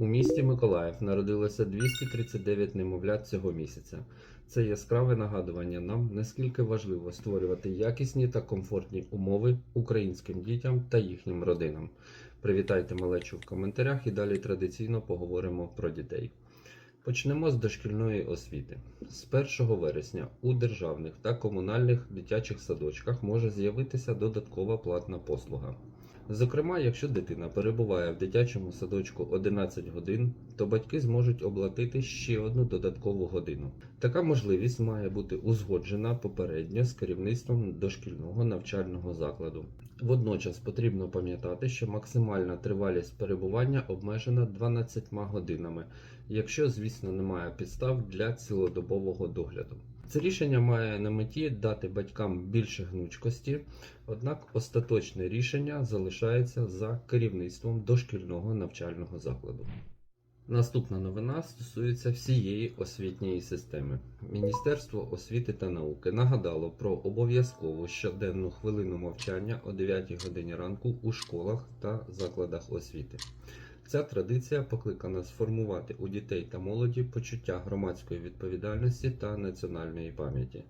У місті Миколаїв народилося 239 немовлят цього місяця. Це яскраве нагадування нам, наскільки важливо створювати якісні та комфортні умови українським дітям та їхнім родинам. Привітайте малечу в коментарях і далі традиційно поговоримо про дітей. Почнемо з дошкільної освіти. З 1 вересня у державних та комунальних дитячих садочках може з'явитися додаткова платна послуга. Зокрема, якщо дитина перебуває в дитячому садочку 11 годин, то батьки зможуть оплатити ще одну додаткову годину. Така можливість має бути узгоджена попередньо з керівництвом дошкільного навчального закладу. Водночас потрібно пам'ятати, що максимальна тривалість перебування обмежена 12 годинами, якщо, звісно, немає підстав для цілодобового догляду. Це рішення має на меті дати батькам більше гнучкості, однак остаточне рішення залишається за керівництвом дошкільного навчального закладу. Наступна новина стосується всієї освітньої системи. Міністерство освіти та науки нагадало про обов'язкову щоденну хвилину мовчання о 9 годині ранку у школах та закладах освіти. Ця традиція покликана сформувати у дітей та молоді почуття громадської відповідальності та національної пам'яті.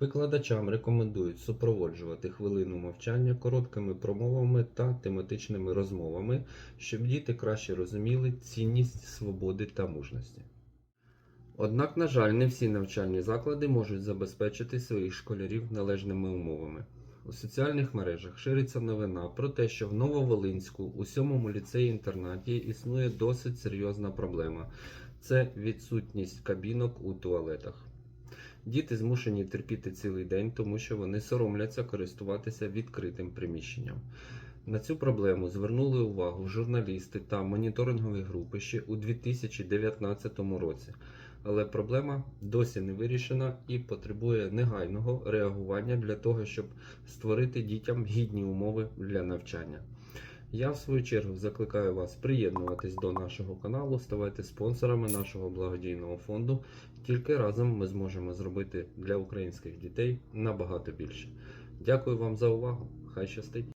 Викладачам рекомендують супроводжувати хвилину мовчання короткими промовами та тематичними розмовами, щоб діти краще розуміли цінність свободи та мужності. Однак, на жаль, не всі навчальні заклади можуть забезпечити своїх школярів належними умовами. У соціальних мережах шириться новина про те, що в Нововолинську у сьомому ліцеї-інтернаті існує досить серйозна проблема це відсутність кабінок у туалетах. Діти змушені терпіти цілий день, тому що вони соромляться користуватися відкритим приміщенням. На цю проблему звернули увагу журналісти та моніторингові групи ще у 2019 році, але проблема досі не вирішена і потребує негайного реагування для того, щоб створити дітям гідні умови для навчання. Я, в свою чергу, закликаю вас приєднуватись до нашого каналу, ставайте спонсорами нашого благодійного фонду. Тільки разом ми зможемо зробити для українських дітей набагато більше. Дякую вам за увагу. Хай щастить!